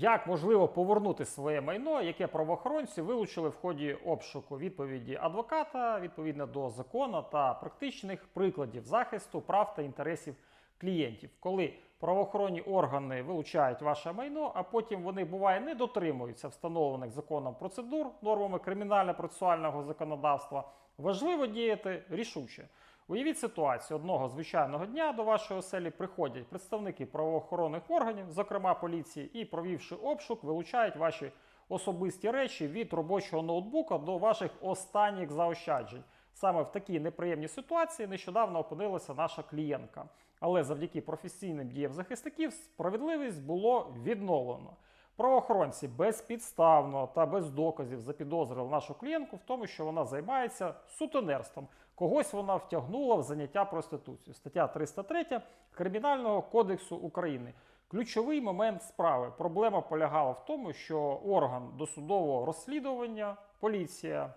Як можливо повернути своє майно, яке правоохоронці вилучили в ході обшуку відповіді адвоката відповідно до закону та практичних прикладів захисту прав та інтересів клієнтів, коли правоохоронні органи вилучають ваше майно, а потім вони буває не дотримуються встановлених законом процедур, нормами кримінально-процесуального законодавства, важливо діяти рішуче. Уявіть ситуацію одного звичайного дня до вашої оселі приходять представники правоохоронних органів, зокрема поліції, і провівши обшук, вилучають ваші особисті речі від робочого ноутбука до ваших останніх заощаджень. Саме в такій неприємній ситуації нещодавно опинилася наша клієнтка. Але завдяки професійним діям захисників справедливість було відновлено. Правоохоронці безпідставно та без доказів запідозрили нашу клієнтку в тому, що вона займається сутенерством. Когось вона втягнула в заняття проституцією. Стаття 303 Кримінального кодексу України. Ключовий момент справи. Проблема полягала в тому, що орган досудового розслідування, поліція,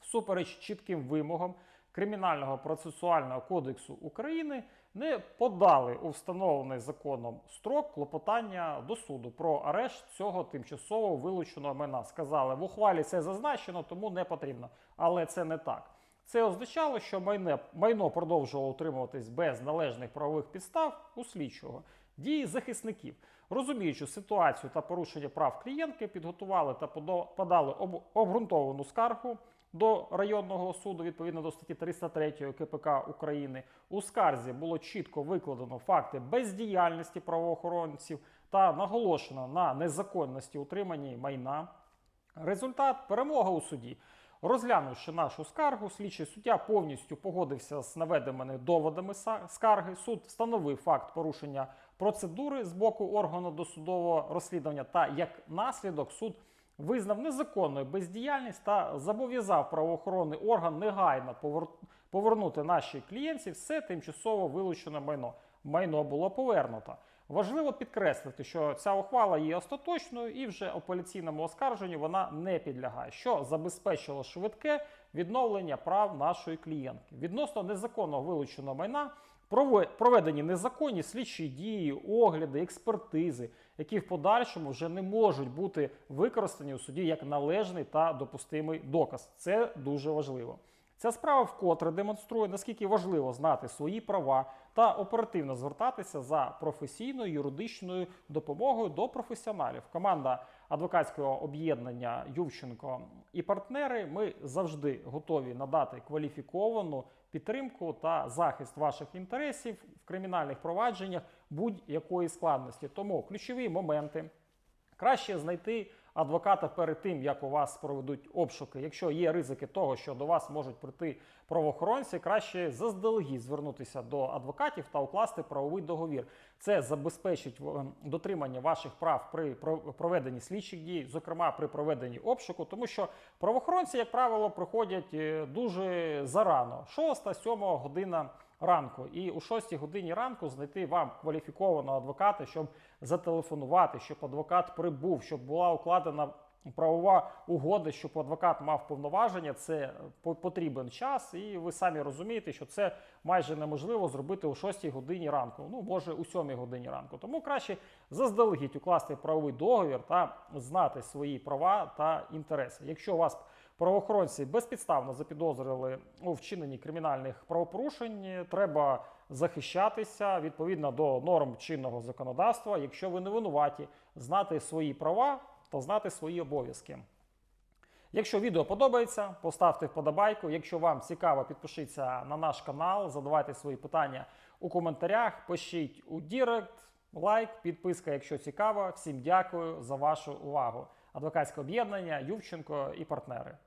всупереч чітким вимогам Кримінального процесуального кодексу України не подали у встановлений законом строк клопотання до суду про арешт цього тимчасово вилученого майна. Сказали, в ухвалі це зазначено, тому не потрібно. Але це не так. Це означало, що майне, майно продовжувало утримуватись без належних правових підстав у слідчого. Дії захисників, розуміючи ситуацію та порушення прав клієнтки, підготували та подали об- обґрунтовану скаргу до районного суду відповідно до статті 303 КПК України. У скарзі було чітко викладено факти бездіяльності правоохоронців та наголошено на незаконності утримання майна. Результат перемога у суді. Розглянувши нашу скаргу, слідчий суддя повністю погодився з наведеними доводами скарги. Суд встановив факт порушення процедури з боку органу досудового розслідування та як наслідок суд визнав незаконною бездіяльність та зобов'язав правоохоронний орган негайно повернути нашій клієнтці все тимчасово вилучене майно. Майно було повернуто. Важливо підкреслити, що ця ухвала є остаточною і вже апеляційному оскарженню вона не підлягає, що забезпечило швидке відновлення прав нашої клієнтки. Відносно незаконного вилученого майна прове- проведені незаконні слідчі дії, огляди, експертизи, які в подальшому вже не можуть бути використані у суді як належний та допустимий доказ. Це дуже важливо. Ця справа вкотре демонструє, наскільки важливо знати свої права та оперативно звертатися за професійною юридичною допомогою до професіоналів. Команда адвокатського об'єднання Ювченко і партнери. Ми завжди готові надати кваліфіковану підтримку та захист ваших інтересів в кримінальних провадженнях будь-якої складності. Тому ключові моменти. Краще знайти адвоката перед тим, як у вас проведуть обшуки. Якщо є ризики того, що до вас можуть прийти правоохоронці, краще заздалегідь звернутися до адвокатів та укласти правовий договір. Це забезпечить дотримання ваших прав при про- проведенні слідчих дій, зокрема при проведенні обшуку, тому що правоохоронці, як правило, приходять е, дуже зарано, 6-7 година ранку. І у 6 годині ранку знайти вам кваліфікованого адвоката, щоб зателефонувати, щоб адвокат прибув, щоб була укладена правова угода, щоб адвокат мав повноваження. Це по- потрібен час, і ви самі розумієте, що це майже неможливо зробити у 6 годині ранку. Ну, може, у 7 годині ранку. Тому краще заздалегідь укласти правовий договір та знати свої права та інтереси. Якщо вас правоохоронці безпідставно запідозрили у вчиненні кримінальних правопорушень, треба захищатися відповідно до норм чинного законодавства, якщо ви не винуваті, знати свої права та знати свої обов'язки. Якщо відео подобається, поставте вподобайку. Якщо вам цікаво, підпишіться на наш канал, задавайте свої питання у коментарях, пишіть у Дірект, лайк, підписка, якщо цікаво. Всім дякую за вашу увагу. Адвокатське об'єднання, Ювченко і партнери.